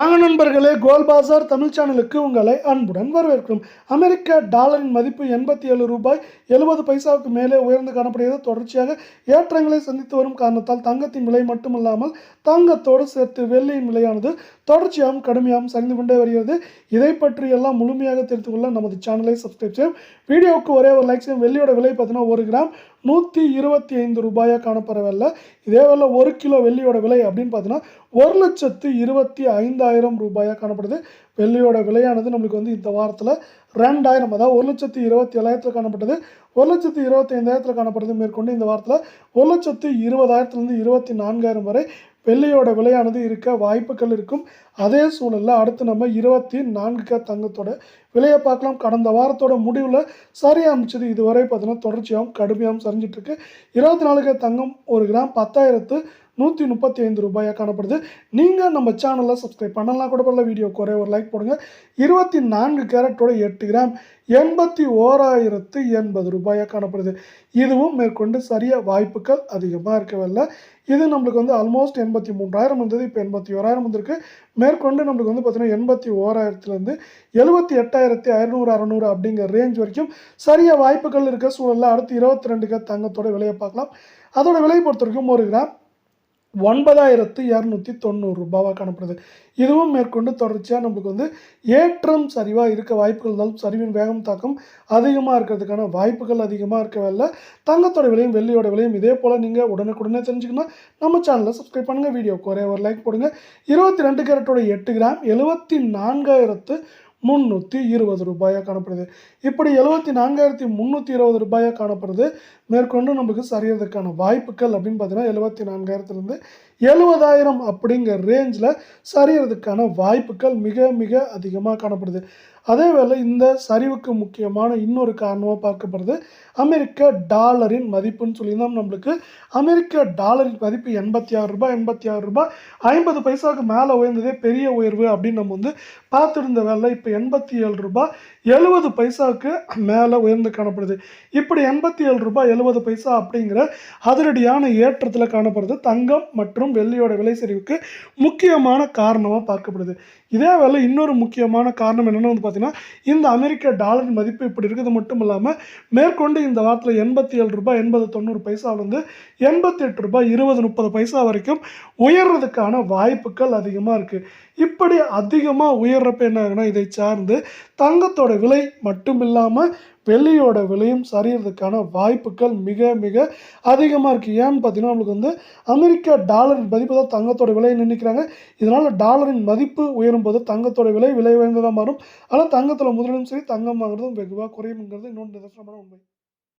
வாங்க நண்பர்களே கோல் பாசார் தமிழ் சேனலுக்கு உங்களை அன்புடன் வரவேற்கிறோம். அமெரிக்க டாலரின் மதிப்பு எண்பத்தி ஏழு ரூபாய் எழுபது பைசாவுக்கு மேலே உயர்ந்து காணப்படுகிறது. தொடர்ச்சியாக ஏற்றங்களை சந்தித்து வரும் காரணத்தால் தங்கத்தின் விலை மட்டுமல்லாமல் தங்கத்தோடு சேர்த்து வெள்ளியின் விலையானது தொடர்ச்சியாகவும் கடுமையாகவும் சரிந்து கொண்டே வருகிறது. இதை பற்றி எல்லாம் முழுமையாக தெரிந்து கொள்ள நமது சேனலை சப்ஸ்கிரைப் செய்யும் வீடியோவுக்கு ஒரே ஒரு லைக் செய்யும் வெள்ளியோட விலை பார்த்தீங்கன்னா ஒரு கிராம் நூற்றி இருபத்தி ஐந்து ரூபாயாக காணப்படவில்லை. இதே வேலை ஒரு கிலோ வெள்ளியோட விலை அப்படின்னு பார்த்தீங்கன்னா ஒரு லட்சத்து இருபத்தி ஐந்தாயிரம் ரூபாயாக காணப்படுது. வெள்ளியோட விலையானது நம்மளுக்கு வந்து இந்த வாரத்தில் ரெண்டாயிரம் அதாவது ஒரு லட்சத்து இருபத்தி ஏழாயிரத்தில் காணப்பட்டது. ஒரு லட்சத்து இருபத்தி ஐந்தாயிரத்தில் காணப்படுது மேற்கொண்டு இந்த வாரத்தில் ஒரு லட்சத்து இருபதாயிரத்துலேருந்து இருபத்தி நான்காயிரம் வரை வெள்ளையோட விலையானது இருக்க வாய்ப்புகள் இருக்கும். அதே சூழலில் அடுத்து நம்ம இருபத்தி நான்கு தங்கத்தோட விலையை பார்க்கலாம். கடந்த வாரத்தோட முடிவில் சரி அமைச்சது இதுவரை பார்த்தீங்கன்னா தொடர்ச்சியாகவும் கடுமையாகவும் சரிஞ்சிட்ருக்கு இருபத்தி நாலு தங்கம் ஒரு கிராம் பத்தாயிரத்து நூற்றி முப்பத்தி ஐந்து ரூபாயாக காணப்படுது. நீங்கள் நம்ம சேனலில் சப்ஸ்கிரைப் பண்ணலாம் கூட பரவாயில்ல வீடியோ குறைய ஒரு லைக் போடுங்க. இருபத்தி நான்கு கேரட்டோட எட்டு கிராம் எண்பத்தி ஓராயிரத்து எண்பது ரூபாயாக காணப்படுது. இதுவும் மேற்கொண்டு சரியாக வாய்ப்புகள் அதிகமாக இருக்கவில்லை இது நம்மளுக்கு வந்து ஆல்மோஸ்ட் எண்பத்தி மூன்றாயிரம் இருந்தது இப்போ எண்பத்தி ஓராயிரம் வந்திருக்கு. மேற்கொண்டு நம்மளுக்கு வந்து பார்த்தீங்கன்னா எண்பத்தி ஓராயிரத்துலேருந்து எழுபத்தி எட்டாயிரத்தி ஐநூறு அறநூறு அப்படிங்கிற ரேஞ்ச் வரைக்கும் சரியாக வாய்ப்புகள் இருக்க சூழலில் அடுத்து இருபத்தி ரெண்டுக்கு தங்கத்தோட விலையை பார்க்கலாம். அதோட விலை பொறுத்த வரைக்கும் ஒரு கிராம் ஒன்பதாயிரத்து இரநூத்தி தொண்ணூறு ரூபாவாக காணப்படுது. இதுவும் மேற்கொண்டு தொடர்ச்சியாக நம்மளுக்கு வந்து ஏற்றம் சரிவாக இருக்க வாய்ப்புகள் இருந்தாலும் சரிவின் வேகம் தாக்கம் அதிகமாக இருக்கிறதுக்கான வாய்ப்புகள் அதிகமாக இருக்கவில்லை தங்கத்தோட விலையும் வெள்ளியோட விலையும் இதே போல் நீங்கள் உடனுக்குடனே தெரிஞ்சுக்கணும். நம்ம சேனலை சப்ஸ்கிரைப் பண்ணுங்கள் வீடியோக்கு ஒரே ஒரு லைக் போடுங்க. இருபத்தி ரெண்டு கேரட்டோட எட்டு கிராம் எழுபத்தி நான்காயிரத்து முந்நூற்றி இருபது ரூபாயாக காணப்படுது. இப்படி எழுபத்தி நான்காயிரத்தி முந்நூற்றி இருபது ரூபாயாக காணப்படுது. மேற்கொண்டு நம்மளுக்கு சரியறதுக்கான வாய்ப்புகள் அப்படின்னு பார்த்தீங்கன்னா எழுபத்தி நான்காயிரத்துலேருந்து எழுபதாயிரம் அப்படிங்கிற ரேஞ்சில் சரியறதுக்கான வாய்ப்புகள் மிக மிக அதிகமாக காணப்படுது. அதே வேளை இந்த சரிவுக்கு முக்கியமான இன்னொரு காரணமாக பார்க்கப்படுது அமெரிக்க டாலரின் மதிப்புன்னு சொல்லி தான் நம்மளுக்கு. அமெரிக்க டாலரின் மதிப்பு எண்பத்தி ஆறு ரூபாய் எண்பத்தி ஆறு ரூபாய். ஐம்பது பைசாவுக்கு மேலே உயர்ந்ததே பெரிய உயர்வு அப்படின்னு நம்ம வந்து பார்த்துருந்த வேலை இப்போ எண்பத்தி ஏழு ரூபாய் எழுபது பைசாவுக்கு மேலே உயர்ந்து காணப்படுது. இப்படி எண்பத்தி ஏழு ரூபாய் எழுபது பைசா அப்படிங்கிற அதிரடியான ஏற்றத்தில் காணப்படுது தங்கம் மற்றும் வெள்ளியோட விலை சரிவுக்கு முக்கியமான காரணமாக பார்க்கப்படுது. இதே வேலை இன்னொரு முக்கியமான காரணம் என்னென்னு வந்து பார்த்தீங்கன்னா இந்த அமெரிக்க டாலர் மதிப்பு இப்படி இருக்கிறது மட்டும் இல்லாமல் மேற்கொண்டு இந்த வாரத்தில் எண்பத்தி ஏழு ரூபாய் எண்பது தொண்ணூறு பைசாவிலேருந்து எண்பத்தி எட்டு ரூபாய் இருபது முப்பது பைசா வரைக்கும் உயர்றதுக்கான வாய்ப்புகள் அதிகமாக இருக்குது இப்படி அதிகமாக உயர்றப்ப என்ன ஆகுனா இதை சார்ந்து தங்கத்தோட விலை மட்டும் இல்லாமல் வெள்ளியோட விலையும் சரியறதுக்கான வாய்ப்புகள் மிக மிக அதிகமாக இருக்குது ஏன்னு பார்த்தீங்கன்னா நம்மளுக்கு வந்து அமெரிக்கா டாலரின் மதிப்பு தான் தங்கத்தோட விலையை நினைக்கிறாங்க. இதனால் டாலரின் மதிப்பு உயரும் போது தங்கத்தோட விலை விலை உயர்ந்ததாக மாறும். ஆனால் தங்கத்தில் முதலிடம் சரி தங்கம் வாங்குறதும் வெகுவாக குறையுங்கிறது இன்னொன்று நிதர்சனமான உண்மை.